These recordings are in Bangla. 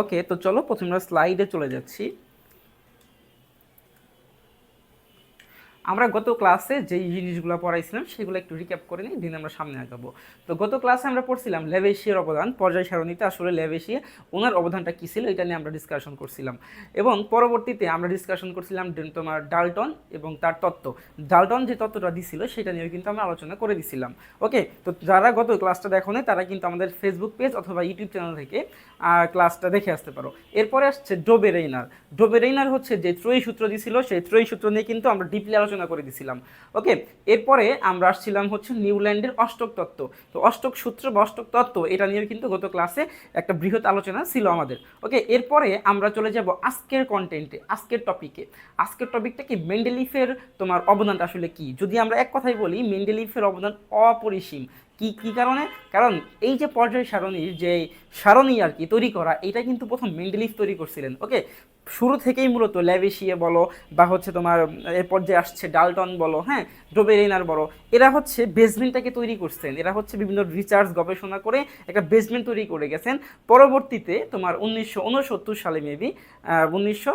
ওকে তো চলো প্রথমে স্লাইডে চলে যাচ্ছি। আমরা গত ক্লাসে যেই জিনিসগুলো পড়াইছিলাম সেগুলো একটু রিক্যাপ করে নিই দিন আমরা সামনে আগাবো। তো গত ক্লাসে আমরা পড়ছিলাম লেভেশিয়ার অবদান পর্যায় সারণীতে আসলে লেভেশিয়া ওনার অবদানটা কী ছিল এটা নিয়ে আমরা ডিসকাশন করছিলাম। এবং পরবর্তীতে আমরা ডিসকাশন করছিলাম তোমার ডালটন এবং তার তত্ত্ব। ডালটন যে তত্ত্বটা দিছিল সেটা নিয়েও কিন্তু আমরা আলোচনা করে দিছিলাম। ওকে তো যারা গত ক্লাসটা দেখো নাই, তারা কিন্তু আমাদের ফেসবুক পেজ অথবা ইউটিউব চ্যানেল থেকে ক্লাসটা দেখে আসতে পারো। এরপরে আসছে ডোবে রেইনার ডোবে রেইনার হচ্ছে যে ত্রয়ী সূত্র দিছিল সেই ত্রয়ী সূত্র নিয়ে কিন্তু আমরা ডিপলি আলোচনা করে দিছিলাম। ওকে এরপরে আমরা আসছিলাম হচ্ছে নিউল্যান্ডের অষ্টক তত্ত্ব। তো অষ্টক সূত্র বা অষ্টক তত্ত্ব, এটা নিয়ে কিন্তু গত ক্লাসে একটা বৃহৎ আলোচনা ছিল আমাদের। ওকে এরপরে আমরা চলে যাব আজকের কন্টেন্টে আজকের টপিকে আজকের টপিকটা কি? মেন্ডেলিফের তোমার অবদানটা আসলে কি? যদি আমরা এক কথাই বলি মেন্ডেলিফের অবদান অপরিসীম। কি কি কারণে? কারণ এই যে পর্যায় সারণীর যে সারণী আর কি তৈরি করা, এটা কিন্তু প্রথম মেন্ডেলিফ তৈরি করছিলেন। ওকে শুরু থেকেই মূলত ল্যাভিশিয়ে বলো বা হচ্ছে তোমার এরপর যে আসছে ডালটন বলো হ্যাঁ ডোবেরিনার বলো, এরা হচ্ছে বেসমেন্টটাকে তৈরি করছেন। এরা হচ্ছে বিভিন্ন রিসার্চ গবেষণা করে একটা বেসমেন্ট তৈরি করে গেছেন। পরবর্তীতে তোমার উনিশশো উনসত্তর সালে মেবি উনিশশো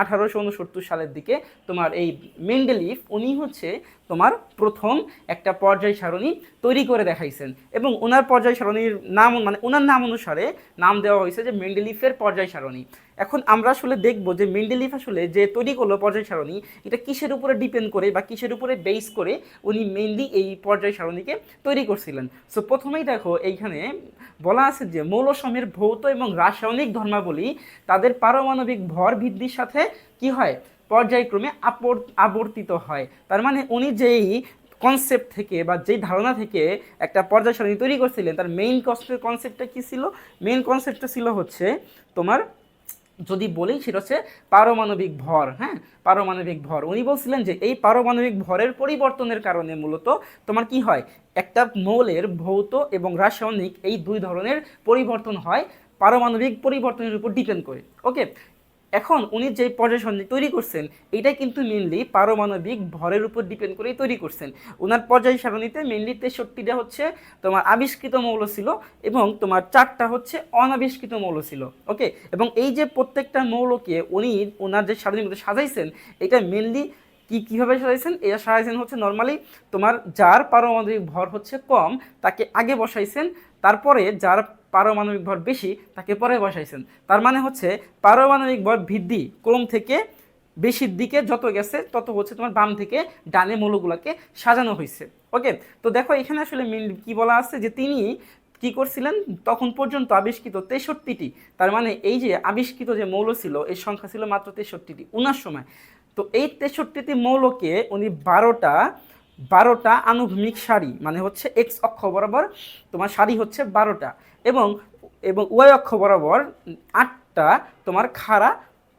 আঠারোশো উনসত্তর সালের দিকে তোমার এই মেন্ডেলিফ, উনি হচ্ছে তোমার প্রথম একটা পর্যায় সারণী তৈরি করে দেখাইছেন। এবং ওনার পর্যায় সারণীর নাম মানে ওনার নাম অনুসারে নাম দেওয়া হয়েছে যে মেন্ডেলিফের পর্যায় সারণী। এখন আমরা আসলে দেখব যে মেন্ডেলিফ আসলে যে তৈরি করল পর্যায় সারণী, এটা কিসের উপরে ডিপেন্ড করে বা কিসের উপরে বেস করে উনি মেইনলি এই পর্যায় সারণীকে তৈরি করছিলেন? সো প্রথমেই দেখো এইখানে বলা আছে যে মৌলসমের ভৌত এবং রাসায়নিক ধর্মাবলী তাদের পারমাণবিক ভর বৃদ্ধির সাথে কি হয়? পর্যায়ক্রমে আবর্তিত হয়। তার মানে উনি যেই কনসেপ্ট থেকে বা যেই ধারণা থেকে একটা পর্যায় সারণী তৈরি করছিলেন, তার মেইন কনসেপ্টটা কী ছিল? মেইন কনসেপ্টটা ছিল হচ্ছে তোমার যদি বলি সেটা হচ্ছে পারমাণবিক ভর হ্যাঁ? পারমাণবিক ভর। উনি বলছিলেন যে এই পারমাণবিক ভরের পরিবর্তনের কারণে মূলত তোমার কি হয়? একটা মৌলের ভৌত এবং রাসায়নিক এই দুই ধরনের পরিবর্তন হয়। পারমাণবিক পরিবর্তনের উপর ডিপেন্ড করে। ওকে এখন উনি যে পর্যায় সারণী তৈরি করছেন এটাই কিন্তু মেনলি পারমাণবিক ভরের উপর ডিপেন্ড করেই তৈরি করছেন। ওনার পর্যায় সারণীতে মেনলি তেষট্টিটা হচ্ছে তোমার আবিষ্কৃত মৌল ছিল এবং তোমার চারটা হচ্ছে অনাবিষ্কৃত মৌল ছিল ওকে এবং এই যে প্রত্যেকটা মৌলকে উনি ওনার যে সারণীর মধ্যে সাজাইছেন, এটা মেনলি কি কীভাবে সাজাইছেন? এটা সাজাইছেন হচ্ছে নর্মালি তোমার যার পারমাণবিক ভর হচ্ছে কম, তাকে আগে বসাইছেন, তারপরে যার পারমাণবিক ভর বেশি তাকে পরে বসাইছেন। তার মানে হচ্ছে পারমাণবিক ভর বৃদ্ধি ক্রম থেকে বেশির দিকে যত গেছে, তত হচ্ছে তোমার বাম থেকে ডানে মৌলগুলোকে সাজানো হয়েছে ওকে তো দেখো এখানে আসলে মেন কি বলা আছে যে তিনি কি করছিলেন? তখন পর্যন্ত আবিষ্কৃত তেষট্টিটি। তার মানে এই যে আবিষ্কৃত যে মৌল ছিল, এর সংখ্যা ছিল মাত্র তেষট্টিটি উনার সময়। তো এই তেষট্টিটি মৌলকে উনি বারোটা বারোটা আনুভূমিক সারি মানে হচ্ছে এক্স অক্ষ বরাবর তোমার সারি হচ্ছে বারোটা এবং এবং ওয়াই অক্ষ বরাবর আটটা তোমার খাড়া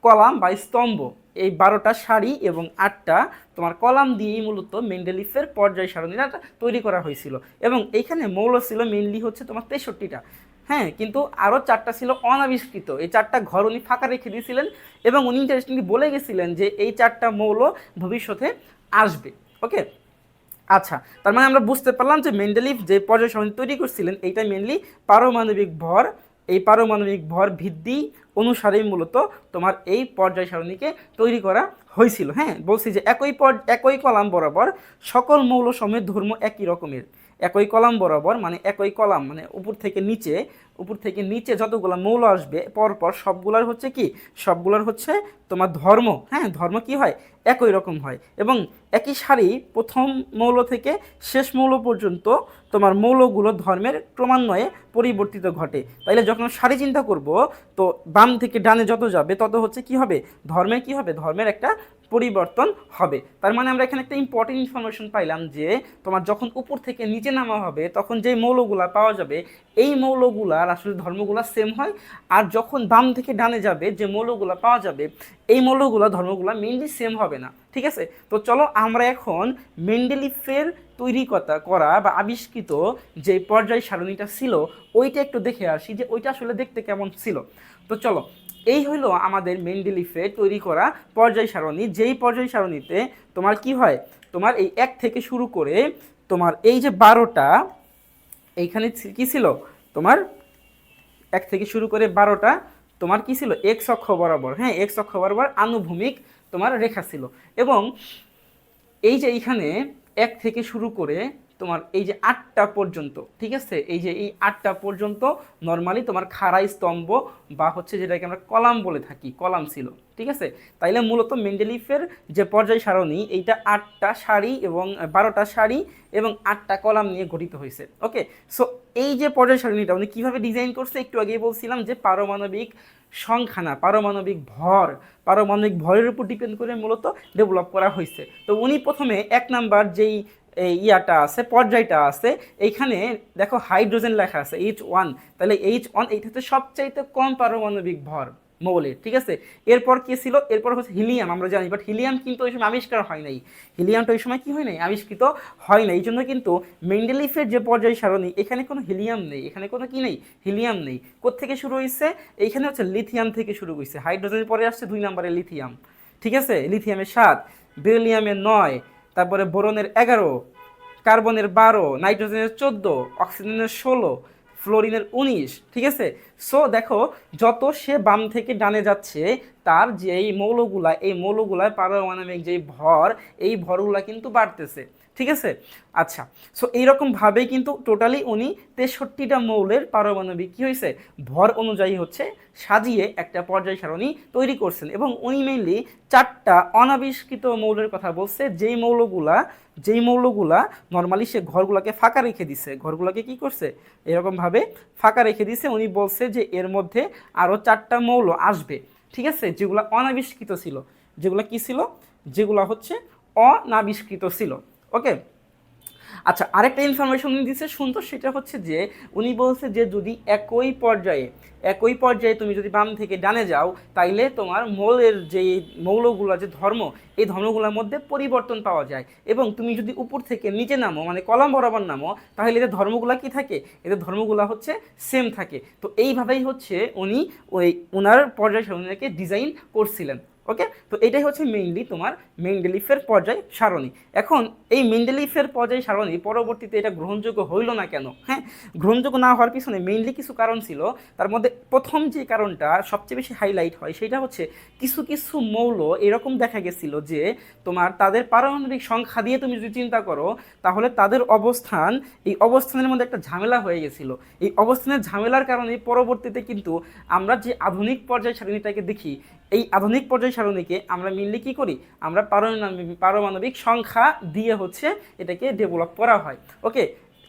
কলাম বা স্তম্ভ। এই বারোটা সারি এবং আটটা তোমার কলাম দিয়েই মূলত মেন্ডেলিফের পর্যায় সারণীটা তৈরি করা হয়েছিল। এবং এইখানে মৌল ছিল মেনলি হচ্ছে তোমার তেষট্টিটা। হ্যাঁ কিন্তু আরও চারটা ছিল অনাবিষ্কৃত। এই চারটা ঘর উনি ফাঁকা রেখে দিয়েছিলেন এবং উনি ইন্টারেস্টিংলি বলে গেছিলেন যে এই চারটা মৌল ভবিষ্যতে আসবে। ওকে আচ্ছা তার মানে আমরা বুঝতে পারলাম যে মেন্ডেলিভ যে পর্যায় সারণী তৈরি করছিলেন এইটা মেনলি পারমাণবিক ভর। এই পারমাণবিক ভর ভিত্তি অনুসারেই মূলত তোমার এই পর্যায় সারণীকে তৈরি করা হয়েছিল। হ্যাঁ বলছি যে একই পর, একই কলাম বরাবর সকল মৌল সময়ের ধর্ম একই রকমের। একই কলাম বরাবর মানে একই কলাম মানে উপর থেকে নিচে, উপর থেকে নিচে যতগুলো মৌল আসবে, পরপর সবগুলার হচ্ছে কি? সবগুলার হচ্ছে তোমার ধর্ম। হ্যাঁ ধর্ম কি হয়? একই রকম হয়। এবং একই সারি প্রথম মৌল থেকে শেষ মৌল পর্যন্ত তোমার মৌলগুলো ধর্মের ক্রমান্বয়ে পরিবর্তিত ঘটে। তাইলে যখন সারি চিন্তা করব, তো বাম থেকে ডানে যত যাবে, তত হচ্ছে কি হবে? ধর্মের কি হবে? ধর্মের একটা পরিবর্তন হবে। তার মানে আমরা এখানে একটা ইম্পর্টেন্ট ইনফরমেশন পাইলাম যে, তোমার যখন উপর থেকে নিচে নামা হবে, তখন যেই মৌলগুলা পাওয়া যাবে, এই মৌলগুলার আসলে ধর্মগুলা সেম হয়। আর যখন বাম থেকে ডানে যাবে, যে মৌলগুলা পাওয়া যাবে, এই মৌলগুলা, ধর্মগুলা মেনলি সেম হবে না। ঠিক আছে? তো চলো আমরা এখন মেন্ডেলিফের তৈরি কথা, করা বা আবিষ্কৃত যে পর্যায় সারণীটা ছিল, ওইটা একটু দেখে আসি যে ওইটা আসলে দেখতে কেমন ছিল। তো চলো এই হলো আমাদের মেন্ডেলিফে তৈরি করা পর্যায় সারণী। যেই পর্যায় সারণীতে তোমার কি হয়? তোমার এই এক থেকে শুরু করে তোমার এই যে বারোটা, এইখানে কি ছিল? তোমার এক থেকে শুরু করে বারোটা, তোমার কি ছিল? এক্স অক্ষ বরাবর। হ্যাঁ এক্স অক্ষ বরাবর আনুভূমিক তোমার রেখা ছিল। এবং এই যে এইখানে এক থেকে শুরু করে তোমার এই যে আটটা পর্যন্ত, ঠিক আছে? এই যে এই আটটা পর্যন্ত নর্মালি তোমার খাড়াই স্তম্ভ বা হচ্ছে যেটাকে আমরা কলাম বলে থাকি, কলাম ছিল, ঠিক আছে? তাইলে মূলত মেন্ডেলিফের যে পর্যায় সারণী, এইটা আটটা সারি এবং বারোটা সারি এবং আটটা কলাম নিয়ে গঠিত হয়েছে ওকে সো এই যে পর্যায় সারণীটা উনি কীভাবে ডিজাইন করছে, একটু আগেই বলছিলাম যে পারমাণবিক সংখ্যা না, পারমাণবিক ভর, পারমাণবিক ভরের উপর ডিপেন্ড করে মূলত ডেভেলপ করা হয়েছে। তো উনি প্রথমে এক নাম্বার যেই এই ইয়াটা আছে, পর্যায়টা আছে, এইখানে দেখো হাইড্রোজেন লেখা আছে এইচ ওয়ান তাহলে এইচ ওয়ান এইটা হচ্ছে সবচাইতে কম পারমাণবিক ভর মৌলের, ঠিক আছে? এরপর কি ছিল? এরপর হচ্ছে হিলিয়াম, আমরা জানি বাট হিলিয়াম কিন্তু ওই সময় আবিষ্কার হয় নাই। হিলিয়ামটা ওই সময় কি হয় নাই? আবিষ্কৃত হয় না এই জন্য কিন্তু মেন্ডেলিফের যে পর্যায় সারণী, এখানে কোনো হিলিয়াম নেই, এখানে কোনো কি নেই? হিলিয়াম নেই। কোত্থেকে শুরু হয়েছে এইখানে হচ্ছে লিথিয়াম থেকে শুরু হয়েছে হাইড্রোজেনের পরে আসছে দুই নম্বরে লিথিয়াম, ঠিক আছে? লিথিয়ামের সাত, বেরিলিয়ামের নয় তারপরে বোরনের এগারো, কার্বনের বারো, নাইট্রোজেনের চোদ্দ, অক্সিজেনের ষোলো, ফ্লোরিনের উনিশ, ঠিক আছে? সো দেখো, যত সে বাম থেকে ডানে যাচ্ছে, তার যে এই মৌলগুলা, এই মৌলগুলায় পারমাণবিক যে ভর, এই ভরগুলা কিন্তু বাড়তেছে। ঠিক আছে? আচ্ছা সো এইরকমভাবেই কিন্তু টোটালি উনি তেষট্টিটা মৌলের পারমাণবিক কী হয়েছে ভর অনুযায়ী হচ্ছে সাজিয়ে একটা পর্যায় সারণী তৈরি করছেন এবং উনি মেইনলি চারটা অনাবিষ্কৃত মৌলের কথা বলছে। যেই মৌলগুলা যেই মৌলগুলা নর্মালি সে ঘরগুলোকে ফাঁকা রেখে দিছে। ঘরগুলোকে কি করছে? এরকমভাবে ফাঁকা রেখে দিছে। উনি বলছে যে এর মধ্যে আরও চারটা মৌল আসবে, ঠিক আছে? যেগুলো অনাবিষ্কৃত ছিল। যেগুলো কি ছিল? যেগুলো হচ্ছে অনাবিষ্কৃত ছিল। ওকে আচ্ছা আরেকটা ইনফরমেশন উনি দিচ্ছে সুন্দর সেটা হচ্ছে যে, উনি বলছে যে, যদি একই পর্যায়ে একই পর্যায়ে তুমি যদি বাম থেকে ডানে যাও, তাইলে তোমার মৌলের যে মৌলগুলো, যে ধর্ম, এই ধর্মগুলোর মধ্যে পরিবর্তন পাওয়া যায়। এবং তুমি যদি উপর থেকে নিচে নামো মানে কলম বরাবর নামো, তাহলে এদের ধর্মগুলো কি থাকে? এদের ধর্মগুলো হচ্ছে সেম থাকে। তো এইভাবেই হচ্ছে উনি ওই ওনার পর্যায় ডিজাইন করছিলেন। ওকে তো এটাই হচ্ছে মেইনলি তোমার মেন্ডেলিফের পর্যায় সারণী। এখন এই মেন্ডেলিফের পর্যায় সারণী পরবর্তীতে এটা গ্রহণযোগ্য হইল না কেন? হ্যাঁ? গ্রহণযোগ্য না হওয়ার পিছনে মেইনলি কিছু কারণ ছিল। তার মধ্যে প্রথম যে কারণটা সবচেয়ে বেশি হাইলাইট হয় সেটা হচ্ছে কিছু কিছু মৌল এরকম দেখা গেছিল যে তোমার তাদের পারমাণবিক সংখ্যা দিয়ে তুমি যদি চিন্তা করো, তাহলে তাদের অবস্থান, এই অবস্থানের মধ্যে একটা ঝামেলা হয়ে গেছিল। এই অবস্থানের ঝামেলার কারণে পরবর্তীতে কিন্তু আমরা যে আধুনিক পর্যায় সারণীটাকে দেখি, এই আধুনিক পর্যায় সারণীকে আমরা মিললে কি করি? আমরা পারমাণবিক পারমাণবিক সংখ্যা দিয়ে হচ্ছে এটাকে ডেভেলপ করা হয়। ওকে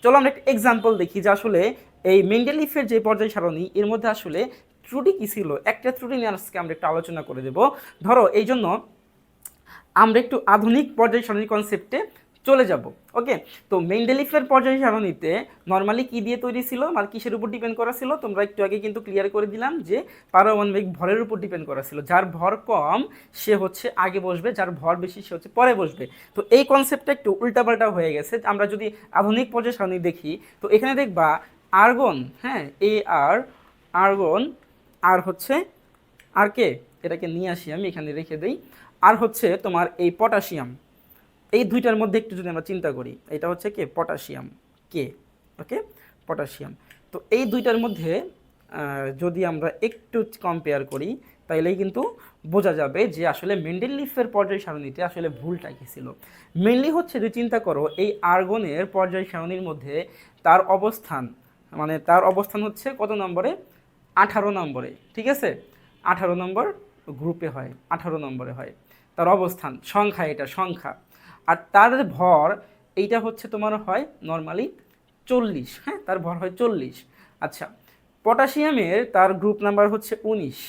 চলো আমরা একটা এক্সাম্পল দেখি যে আসলে এই মেন্ডেলিফের যে পর্যায় সারণী, এর মধ্যে আসলে ত্রুটি কী ছিল? একটা ত্রুটি নিয়ে আজকে আমরা একটু আলোচনা করে দেব। ধরো এই জন্য আমরা একটু আধুনিক পর্যায় সারণী কনসেপ্টে চলে যাব ওকে তো মেন্ডেলিফের পর্যায় সারণীতে নর্মালি কি দিয়ে তৈরি ছিল? আর কিসের উপর ডিপেন্ড করা ছিল? তোমরা একটু আগে কিন্তু ক্লিয়ার করে দিলাম যে পারমাণবিক ভরের উপর ডিপেন্ড করা ছিল। যার ভর কম, সে হচ্ছে আগে বসবে, যার ভর বেশি, সে হচ্ছে পরে বসবে। তো এই কনসেপ্টটা একটু উল্টাপাল্টা হয়ে গেছে। আমরা যদি আধুনিক পর্যায় সারণী দেখি, তো এখানে দেখবা আর্গন হ্যাঁ এ আর আর্গন আর হচ্ছে আর কে? এটাকে নিয়ে আসি আমি, এখানে রেখে দিই। আর হচ্ছে তোমার এই পটাশিয়াম এই দুইটার মধ্যে একটু যদি আমরা চিন্তা করি, এটা হচ্ছে কে? পটাশিয়াম। কে ওকে পটাশিয়াম। তো এই দুইটার মধ্যে যদি আমরা একটু কম্পেয়ার করি, তাইলেই কিন্তু বোঝা যাবে যে আসলে মেন্ডেল লিফের পর্যায় সারণীতে আসলে ভুলটা কী ছিল। মেনলি হচ্ছে যদি চিন্তা করো, এই আর্গনের পর্যায় সারণীর মধ্যে তার অবস্থান মানে তার অবস্থান হচ্ছে কত নম্বরে? আঠারো নম্বরে, ঠিক আছে? আঠারো নম্বর গ্রুপে হয়, আঠারো নম্বরে হয়। তার অবস্থান, সংখ্যা এটা, সংখ্যা। আর তার ভর এইটা হচ্ছে তোমার হয় নর্মালি চল্লিশ হ্যাঁ? তার ভর হয় চল্লিশ। আচ্ছা পটাশিয়ামের তার গ্রুপ নাম্বার হচ্ছে উনিশ।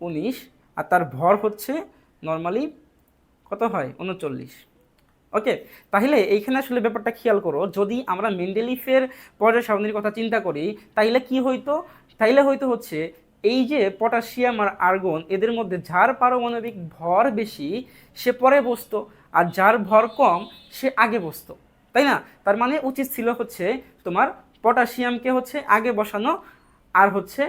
উনিশ, আর তার ভর হচ্ছে নর্মালি কত হয়? উনচল্লিশ। ওকে, তাহলে এইখানে আসলে ব্যাপারটা খেয়াল করো, যদি আমরা মেন্ডেলিফের পর্যায় সারণীর কথা চিন্তা করি, তাইলে কি হইতো? তাইলে হয়তো হচ্ছে এই যে পটাশিয়াম আর আর্গন, এদের মধ্যে যার পারমাণবিক ভর বেশি, সে পরে বসতো। আর যার ভর কম, সে আগে বসতো। তাই না? তার মানে উচিত ছিল হচ্ছে তোমার পটাশিয়ামকে হচ্ছে আগে বসানো আর হচ্ছে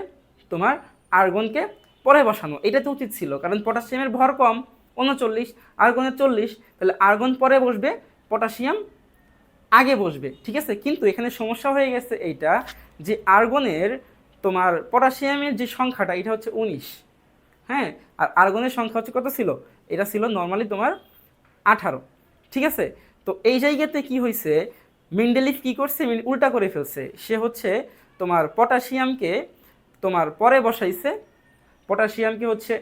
তোমার আর্গনকে পরে বসানো। এটা তো উচিত ছিল, কারণ পটাশিয়ামের ভর কম, উনচল্লিশ, আর্গনের চল্লিশ, তাহলে আর্গন পরে বসবে, পটাশিয়াম আগে বসবে, ঠিক আছে? কিন্তু এখানে সমস্যা হয়ে গেছে এইটা যে আর্গনের তোমার পটাশিয়ামের যে সংখ্যাটা, এটা হচ্ছে উনিশ হ্যাঁ? আর আর্গনের সংখ্যা হচ্ছে কত ছিল? এটা ছিল নর্মালি তোমার আঠারো, ঠিক আছে? তো এই জায়গাতে কি হয়েছে মিন্ডেলিফ কি করছে? উল্টা করে ফেলছে। সে হচ্ছে তোমার পটাশিয়ামকে তোমার পরে বসাইছে। পটাশিয়ামকে হচ্ছে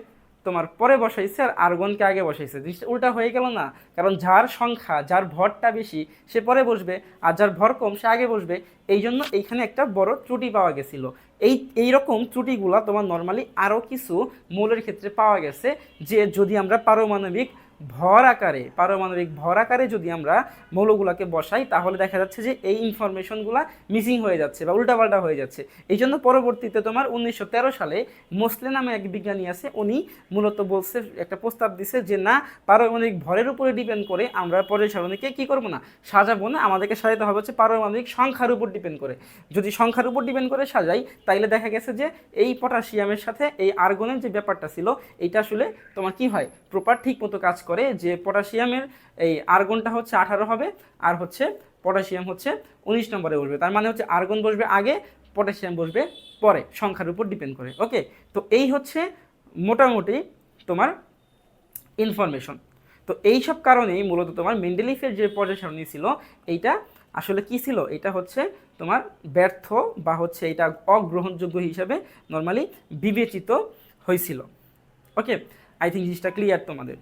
তোমার পরে বসাইছে আর আর্গনকে আগে বসাইছে। জিনিসটা উল্টা হয়ে গেল না। কারণ যার সংখ্যা, যার ভরটা বেশি, সে পরে বসবে আর যার ভর কম, সে আগে বসবে। এই জন্য এইখানে একটা বড় ত্রুটি পাওয়া গেছিল। এই এই রকম ত্রুটিগুলা তোমার নর্মালি আরও কিছু মৌলের ক্ষেত্রে পাওয়া গেছে যে যদি আমরা পারমাণবিক ভর আকারে, পারমাণবিক ভর আকারে যদি আমরা মৌলগুলোকে বসাই, তাহলে দেখা যাচ্ছে যে এই ইনফরমেশনগুলো মিসিং হয়ে যাচ্ছে বা উল্টাপাল্টা হয়ে যাচ্ছে। এই জন্য পরবর্তীতে তোমার উনিশশো তেরো সালে মোসলে নামে এক বিজ্ঞানী আছে, উনি মূলত বলছে, একটা প্রস্তাব দিছে যে না, পারমাণবিক ভরের উপরে ডিপেন্ড করে আমরা পরের সারণীকে কী করব না? সাজাবো না, আমাদেরকে সাজাতে হবে হচ্ছে পারমাণবিক সংখ্যার উপর ডিপেন্ড করে। যদি সংখ্যার উপর ডিপেন্ড করে সাজাই, তাইলে দেখা গেছে যে এই পটাশিয়ামের সাথে এই আর্গনের যে ব্যাপারটা ছিল, এইটা আসলে তোমার কি হয়? প্রপার ঠিক মতো কাজ করে যে পটাশিয়ামের এই আর্গনটা হচ্ছে আঠারো হবে, আর হচ্ছে পটাশিয়াম হচ্ছে উনিশ নম্বরে বসবে তার মানে হচ্ছে আর্গন বসবে আগে, পটাশিয়াম বসবে পরে, সংখ্যার উপর ডিপেন্ড করে, ওকে? তো এই হচ্ছে মোটামুটি তোমার ইনফরমেশন। তো এই সব কারণেই মূলত তোমার মেন্ডেলিফের যে পর্যায় সারণী ছিল, এইটা আসলে কি ছিল? এটা হচ্ছে তোমার ব্যর্থ বা হচ্ছে এটা অগ্রহণযোগ্য হিসাবে নর্মালি বিবেচিত হয়েছিল। ওকে? আই থিঙ্ক জিনিসটা ক্লিয়ার তোমাদের।